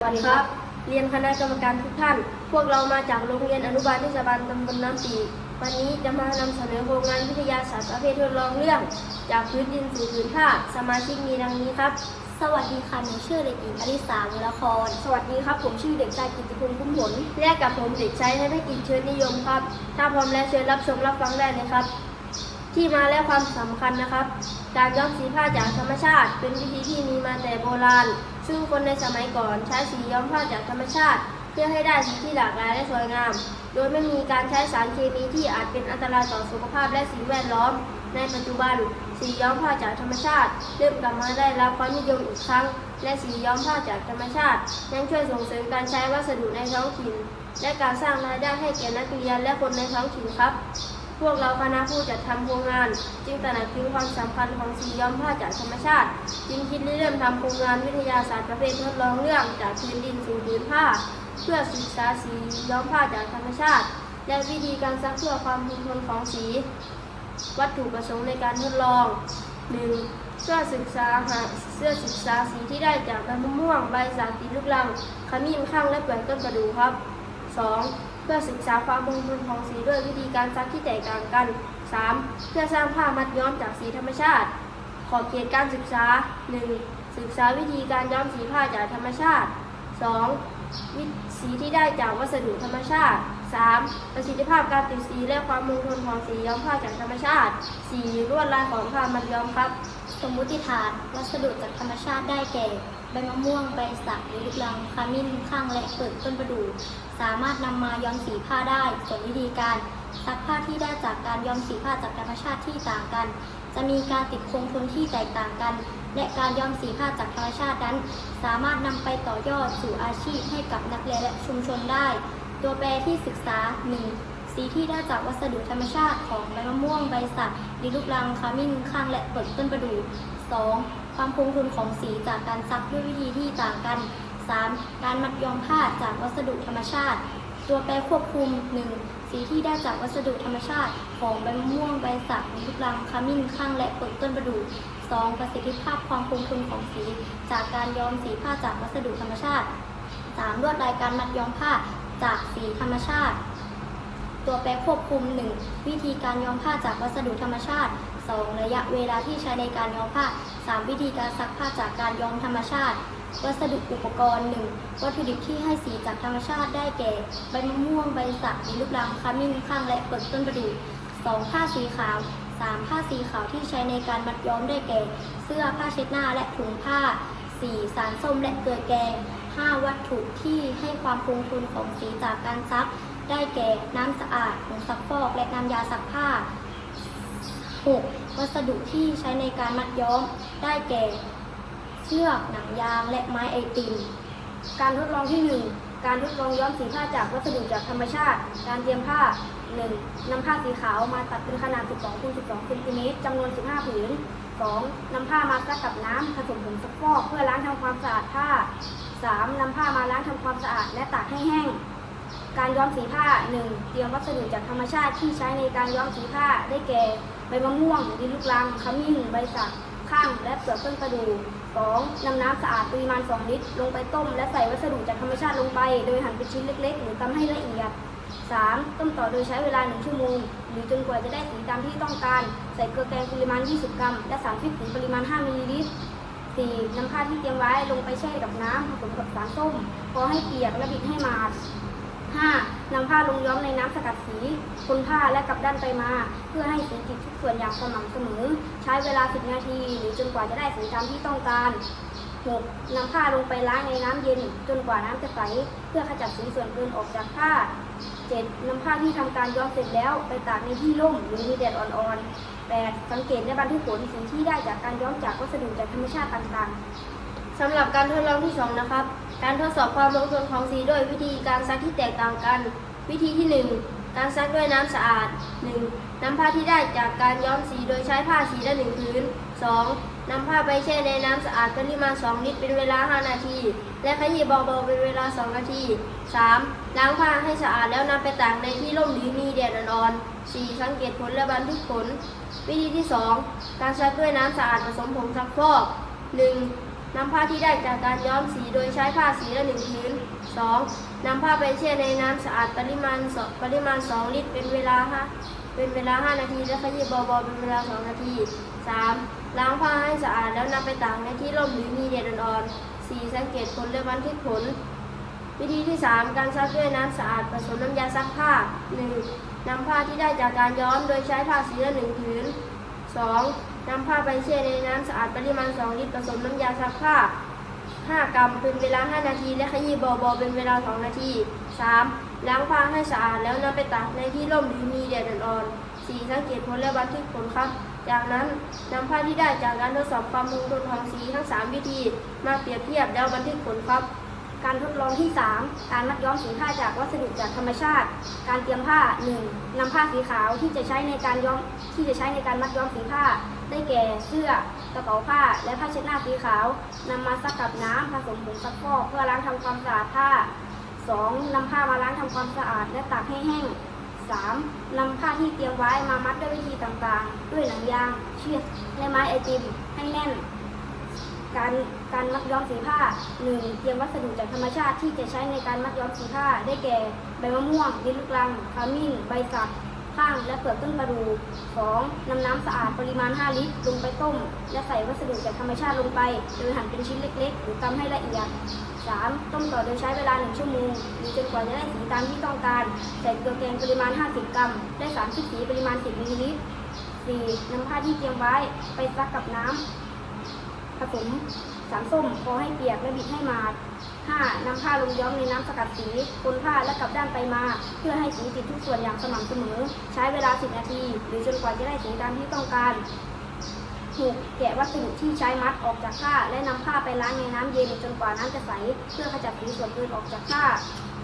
สวัสดีครับ เรียนคณะกรรมการทุกท่าน พวกเรามาจากโรงเรียนอนุบาลเทศบาลตำบลน้ำปีวันนี้จะมานำเสนอโครงงานวิทยาศาสตร์ประเภททดลองเรื่อง จากพื้นดินสู่ผืนผ้าสมาชิกมีดังนี้ครับ สวัสดีค่ะหนูชื่อเด็กหญิงอลิสาวรคร สวัสดีครับ ผมชื่อเด็กชายกิตติพงศ์คุ้มผลและกับผมเด็กชายธนกิจเชิญนิยมครับ ถ้าพร้อมแล้วเชิญรับชมรับฟังได้เลยครับ ที่มาและความสำคัญนะครับ การย้อมสีผ้าจากธรรมชาติ เป็นวิธีที่มีมาแต่โบราณ ซึ่งคนในสมัยก่อนใช้สีย้อมผ้าจากธรรมชาติ เพื่อให้ได้สีที่หลากหลายและสวยงาม โดยไม่มีการใช้สารเคมีที่อาจเป็นอันตรายต่อสุขภาพและสิ่งแวดล้อม ในปัจจุบัน สีย้อมผ้าจากธรรมชาติ เริ่มกลับมาได้รับความนิยมอีกครั้ง และสีย้อมผ้าจากธรรมชาติยังช่วยส่งเสริมการใช้วัสดุในท้องถิ่น และการสร้างรายได้ให้แก่นักเรียนและคนในท้องถิ่นครับ พวกเราคณะผู้จัดทำโครงงาน จึงตระหนักถึงความสำคัญของสีย้อมผ้าจากธรรมชาติ จึงคิดเริ่มทำโครงงานวิทยาศาสตร์ประเภททดลองเรื่องจากพื้นดินสู่ผืนผ้า เพื่อศึกษาสีย้อมผ้าจากธรรมชาติ และวิธีการซักเพื่อความคงทนของสี วัตถุประสงค์ในการทดลอง 1. เพื่อศึกษาหาเสื้อศึกษาสีที่ได้จากใบมะม่วง ใบสาลีลูกลัง ขมิ้นข้างและเปลือกต้นประดู่ครับ 2. เพื่อศึกษาความคงทนของสีด้วยวิธีการซักที่แตกต่างกัน 3. เพื่อสร้างผ้ามัดย้อมจากสีธรรมชาติ ขอบเขตการศึกษา 1. ศึกษาวิธีการย้อมสีผ้าจากธรรมชาติ 2. วิสีที่ได้จากวัสดุธรรมชาติ 3. ประสิทธิภาพการติดสีและความคงทนของสีย้อมผ้าจากธรรมชาติ 4. ลวดลายของผ้ามัดย้อมครับ สมมุติฐานวัสดุจากธรรมชาติได้แก่ ใบมะม่วง ใบสักหรือลูกลังขมิ้นข้างและเปลือกต้นประดู่สามารถนำมาย้อมสีผ้าได้ ส่วนวิธีการซักผ้าที่ได้จากการย้อมสีผ้าจากธรรมชาติที่ต่างกัน จะมีการติดคงทนที่แตกต่างกัน และการย้อมสีผ้าจากธรรมชาตินั้น สามารถนำไปต่อยอดสู่อาชีพให้กับนักเรียนและชุมชนได้ ตัวแปรที่ศึกษา 1. สีที่ได้จากวัสดุธรรมชาติของใบมะม่วงใบสักดินลูกรังขมิ้นข้างและเปลือกต้นประดู่ 2. ความคงทนของสีจากการซักด้วยวิธีที่ต่างกัน 3. การมัดย้อมผ้าจากวัสดุธรรมชาติ ตัวแปรควบคุม 1. สีที่ได้จากวัสดุธรรมชาติ ของใบมะม่วงใบสักดินลูกรังขมิ้นข้างและเปลือกต้นประดู่ 2. ประสิทธิภาพความคงทนของสี จากการย้อมสีผ้าจากวัสดุธรรมชาติ 3. ลวดลายการมัดย้อมผ้าจากสีธรรมชาติ ตัวแปรควบคุม 1. วิธีการย้อมผ้าจากวัสดุธรรมชาติ 2. ระยะเวลาที่ใช้ในการย้อมผ้า 3. วิธีการซักผ้าจากการย้อมธรรมชาติ วัสดุอุปกรณ์ 1. วัตถุดิบที่ให้สีจากธรรมชาติได้แก่ ใบมะม่วงใบสักดินลูกรังขมิ้นข้างและเปลือกต้นประดู่ 2. ผ้าสีขาว 3. ผ้าสีขาวที่ใช้ในการมัดย้อมได้แก่ เสื้อผ้าเช็ดหน้าและถุงผ้า 4. สารส้มและเกลือแกง 5. วัตถุที่ให้ความคงทนของสีจากการซัก ได้แก่ น้ำสะอาดผงซักฟอกและน้ำยาซักผ้า 6. วัสดุที่ใช้ในการมัดย้อม ได้แก่ เชือกหนังยางและไม้ไอติม การทดลองที่ 1 การทดลองย้อมสีผ้าจากวัสดุจากธรรมชาติ การเตรียมผ้า 1. นำผ้าสีขาวมาตัดเป็นขนาด 12คูณ12เซนติเมตรจำนวน 15 ผืน 2. นำผ้ามาซักกับน้ำผสมผงซักฟอกเพื่อล้างทำความสะอาดผ้า 3. นำผ้ามาล้างทำความสะอาดและตากให้แห้ง การย้อมสีผ้า 1. เตรียมวัสดุจากธรรมชาติที่ใช้ในการย้อมสีผ้าได้แก่ ใบมะม่วงดินลูกรังขมิ้นใบสักข้างและเปลือกต้นประดู่ 2. นำน้ำสะอาดปริมาณ 2 ลิตร ลงไปต้ม และใส่วัสดุจากธรรมชาติลงไป โดยหั่นเป็นชิ้นเล็ก ๆ หรือตำให้ละเอียด 3. ต้มต่อโดยใช้เวลา 1 ชั่วโมง หรือจนกว่าจะได้สีตามที่ต้องการ ใส่เกลือแกงปริมาณ 20 กรัม และสารพิษสีปริมาณ 5 มิลลิลิตร 4. นำผ้าที่เตรียมไว้ลงไปแช่กับน้ำผสมกับสารส้ม พอให้เปียกและบิดให้หมาด ผ้าลงย้อมในน้ำสกัดสี คนผ้าและกลับด้านไปมา เพื่อให้สีติดทุกส่วนอย่างสม่ำเสมอ ใช้เวลา 10 นาที หรือจนกว่าจะได้สีตามที่ต้องการ 6. นำผ้าลงไปล้างในน้ำเย็น จนกว่าน้ำจะใส เพื่อขจัดสีส่วนเกินออกจากผ้า 7. นำผ้าที่ทำการย้อมเสร็จแล้วไปตากในที่ร่มหรือมีแดดอ่อนๆ 8. สังเกตและบันทึกผลสีที่ได้จากการย้อมจากวัสดุจากธรรมชาติต่างๆสำหรับการทดลองที่ 2 นะครับ การทดสอบความคงทนของสีด้วยวิธีการซักที่แตกต่างกัน วิธีที่ 1 การซักด้วยน้ำสะอาด 1. นำผ้าที่ได้จากการย้อมสีโดยใช้ผ้าสีละหนึ่งผืน 2. นำผ้าไปแช่ในน้ำสะอาดปริมาณ 2 ลิตรเป็นเวลา 5 นาที และขยี้เบาๆเป็นเวลา 2 นาที 3. ล้างผ้าให้สะอาดแล้วนำไปตากในที่ร่มหรือมีแดดอ่อนๆ 4. สังเกตผลและบันทึกผล วิธีที่ 2 การซักด้วยน้ำสะอาดผสมผงซักฟอก 1. นำผ้าที่ได้จากการย้อมสีโดยใช้ผ้าสีละหนึ่งผืน 2. นำผ้าไปแช่ในน้ำสะอาดปริมาณสปริมาณ 2 ลิตรเป็นเวลาห้าเป็นเวลา 5 นาทีและขยี้เบาๆเป็นเวลา 2 นาที 3. ล้างผ้าให้สะอาดแล้วนำไปตากในที่ร่มหรือมีแดดอ่อนๆ 4. สังเกตผลและบันทึกผล วิธีที่ 3 การซักด้วยน้ำสะอาดผสมน้ำยาซักผ้า 1. นำผ้าที่ได้จากการย้อมโดยใช้ผ้าสีละหนึ่งผืน 2. นำผ้าไปแช่ในน้ำสะอาดปริมาณ 2 ลิตรผสมน้ำยาซักผ้า 5 กรัมเป็นเวลา 5 นาที และขยี้เบาๆเป็นเวลา 2 นาที 3. ล้างผ้าให้สะอาดแล้วนำไปตากในที่ร่มหรือมีแดดอ่อนๆ 4. สังเกตผลและบันทึกผลครับ จากนั้นนำผ้าที่ได้จากการทดสอบความคงทนของสีทั้ง 3 วิธี มาเปรียบเทียบแล้วบันทึกผลครับ การทดลองที่ 3 การมัดย้อมสีผ้าจากวัสดุจากธรรมชาติ การเตรียมผ้า 1. นำผ้าสีขาวที่จะใช้ในการย้อมที่จะใช้ในการมัดย้อมสีผ้า ได้แก่เสื้อกระเป๋าผ้า และผ้าเช็ดหน้าสีขาวนำมาซักกับน้ำผสมผงซักฟอกเพื่อล้างทำความสะอาดผ้า 2. นำผ้ามาล้างทำความสะอาดและตากให้แห้ง 3. นำผ้าที่เตรียมไว้มามัดด้วยวิธีต่างๆ ด้วยหนังยาง เชือกและไม้ไอติมให้แน่น การการมัดย้อมสีผ้า 1. เตรียมวัสดุจากธรรมชาติที่จะใช้ในการมัดย้อมสีผ้า ได้แก่ ใบมะม่วงดินลูกรังขมิ้น ใบสักข้าง และเปลือกต้นประดู่ 2. นำน้ำสะอาดปริมาณ 5 ลิตร ลงไปต้ม และใส่วัสดุจากธรรมชาติลงไป โดยหั่นเป็นชิ้นเล็กๆ หรือตำให้ละเอียด 3. ต้มต่อโดยใช้เวลา 1 ชั่วโมงหรือจนกว่าจะได้สีตามที่ต้องการ ใส่เกลือแกงปริมาณ 50 กรัม ได้สารสีสีปริมาณ 10มิลลิลิตร 4. นำผ้าที่เตรียมไว้ไปซักกับน้ำ ผสมสารส้มพอให้เปียกและบิดให้มาด 5. นำผ้าลงย้อมในน้ำสกัดสีคนผ้าและกลับด้านไปมา เพื่อให้สีติดทุกส่วนอย่างสม่ำเสมอ ใช้เวลา 10 นาที หรือจนกว่าจะได้สีตามที่ต้องการ 6. แกะวัสดุที่ใช้มัดออกจากผ้า และนำผ้าไปล้างในน้ำเย็นจนกว่าน้ำจะใส เพื่อขจัดสีส่วนเกินออกจากผ้า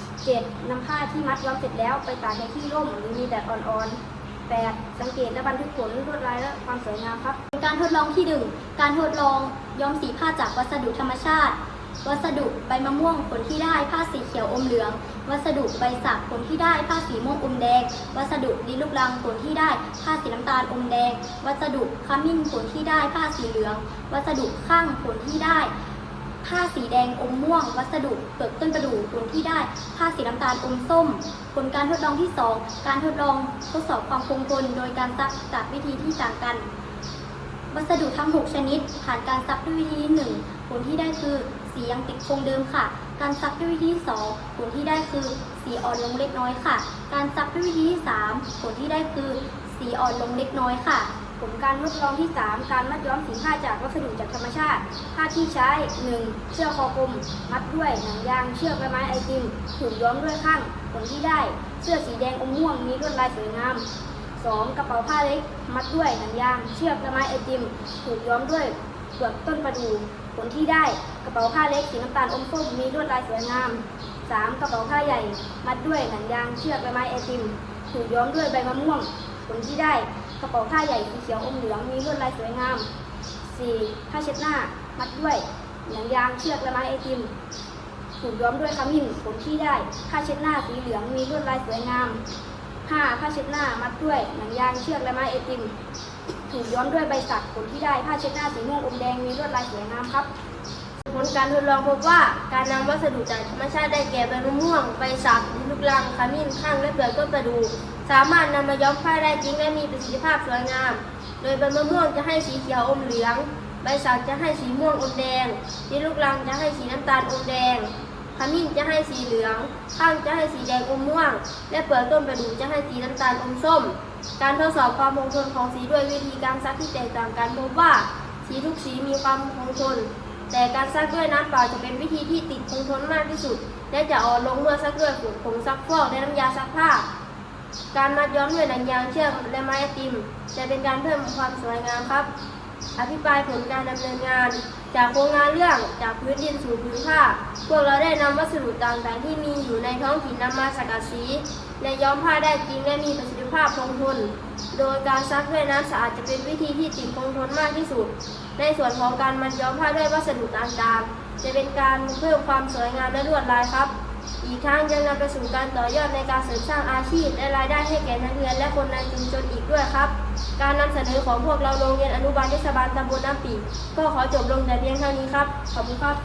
7. นำผ้าที่มัดย้อมเสร็จแล้วไปตากในที่ร่มหรือมีแดดอ่อนๆ 8. สังเกตและบันทึกผลลวดลายและความสวยงามครับ การทดลองที่หนึ่งการทดลองย้อมสีผ้าจากวัสดุธรรมชาติ วัสดุใบมะม่วงผลที่ได้ผ้าสีเขียวอมเหลือง วัสดุใบสักผลที่ได้ผ้าสีม่วงอมแดง วัสดุดินลูกรังผลที่ได้ผ้าสีน้ำตาลอมแดง วัสดุขมิ้นผลที่ได้ผ้าสีเหลือง วัสดุข้างผลที่ได้ ผ้าสีแดงอมม่วง วัสดุเปลือกต้นประดู่ผลที่ได้ ผ้าสีน้ำตาลอมส้ม ผลการทดลองที่ 2 การทดลองทดสอบความคงทนโดยการซักจากวิธีที่ต่างกัน วัสดุทั้ง 6 ชนิด ผ่านการซักด้วยวิธีที่ 1 ผลที่ได้คือสียังติดคงเดิมค่ะ การซักด้วยวิธีที่ 2 ผลที่ได้คือสีอ่อนลงเล็กน้อยค่ะ การซักด้วยวิธีที่ 3 ผลที่ได้คือสีอ่อนลงเล็กน้อยค่ะ ผลการทดลองที่ 3 การมัดย้อมสีผ้าจากวัสดุจากธรรมชาติ ผ้าที่ใช้ 1. เชือกคอกลม มัดด้วยหนังยาง เชือกและไม้ไอติมถูกย้อมด้วยข้างผลที่ได้ เสื้อสีแดงอมม่วงมีลวดลายสวยงาม 2. กระเป๋าผ้าเล็ก มัดด้วยหนังยาง เชือกและไม้ไอติมถูกย้อมด้วยเปลือกต้นประดู่ผลที่ได้ กระเป๋าผ้าเล็กสีน้ำตาลอมส้มมีลวดลายสวยงาม 3. กระเป๋าผ้าใหญ่ มัดด้วยหนังยาง เชือกและไม้ไอติมถูกย้อมด้วยใบมะม่วงผลที่ได้ กระเป๋าผ้าใหญ่สีเขียวอมเหลืองมีลวดลายสวยงาม 4. ผ้าเช็ดหน้า มัดด้วยหนังยางเชือกและไม้ไอติมถูกย้อมด้วยขมิ้นผลที่ได้ ผ้าเช็ดหน้าสีเหลืองมีลวดลายสวยงาม 5. ผ้าเช็ดหน้ามัดด้วยหนังยางเชือกและไม้ไอติมถูกย้อมด้วยใบสักผลที่ได้ ผ้าเช็ดหน้าสีม่วงอมแดงมีลวดลายสวยงามครับผลการทดลองพบว่าการนำวัสดุจากธรรมชาติได้แก่ใบมะม่วงใบสัก กรังขมิ้นข้างและเปลือกต้นประดู่สามารถนำมาย้อมผ้าได้จริงและมีประสิทธิภาพสวยงาม โดยใบมะม่วงจะให้สีเขียวอมเหลือง ใบสักจะให้สีม่วงอมแดงดินลูกรังจะให้สีน้ำตาลอมแดงขมิ้นจะให้สีเหลือง ข้างจะให้สีแดงอมม่วง และเปลือกต้นประดู่จะให้สีน้ำตาลอมส้ม การทดสอบความคงทนของสีด้วยวิธีการซักที่แตกต่างกันพบว่า สีทุกสีมีความคงทน แต่การซักด้วยน้ำเปล่าจะเป็นวิธีที่ติดคงทนมากที่สุด และจะอ่อนลงเมื่อซักด้วยฝุ่นผงซักฟอกและน้ำยาซักผ้า การมัดย้อมด้วยหนังยางเชือกและไม้ติม จะเป็นการเพิ่มความสวยงามครับ อธิบายผลการดำเนินงาน จากโครงงานเรื่องจากพื้นดินสู่พื้นผ้า พวกเราได้นำวัสดุต่างๆ ที่มีอยู่ในท้องถิ่นนำมาสกัดสีและย้อมผ้าได้จริงและมีประสิทธิภาพคงทน โดยการซักด้วยน้ำสะอาดจะเป็นวิธีที่ติดคงทนมากที่สุด ในส่วนของการมัดย้อมผ้าด้วยวัสดุต่างๆ จะเป็นการเพิ่มความสวยงามและลวดลายครับ อีกทั้งยังนำไปสู่การต่อยอดในการเสริมสร้างอาชีพและรายได้ให้แก่นักเรียน และคนในชุมชนอีกด้วยครับ การนำเสนอของพวกเราโรงเรียนอนุบาลเทศบาลตำบลน้ำปีก็ขอจบลงแต่เพียงเท่านี้ครับ ขอบคุณครับ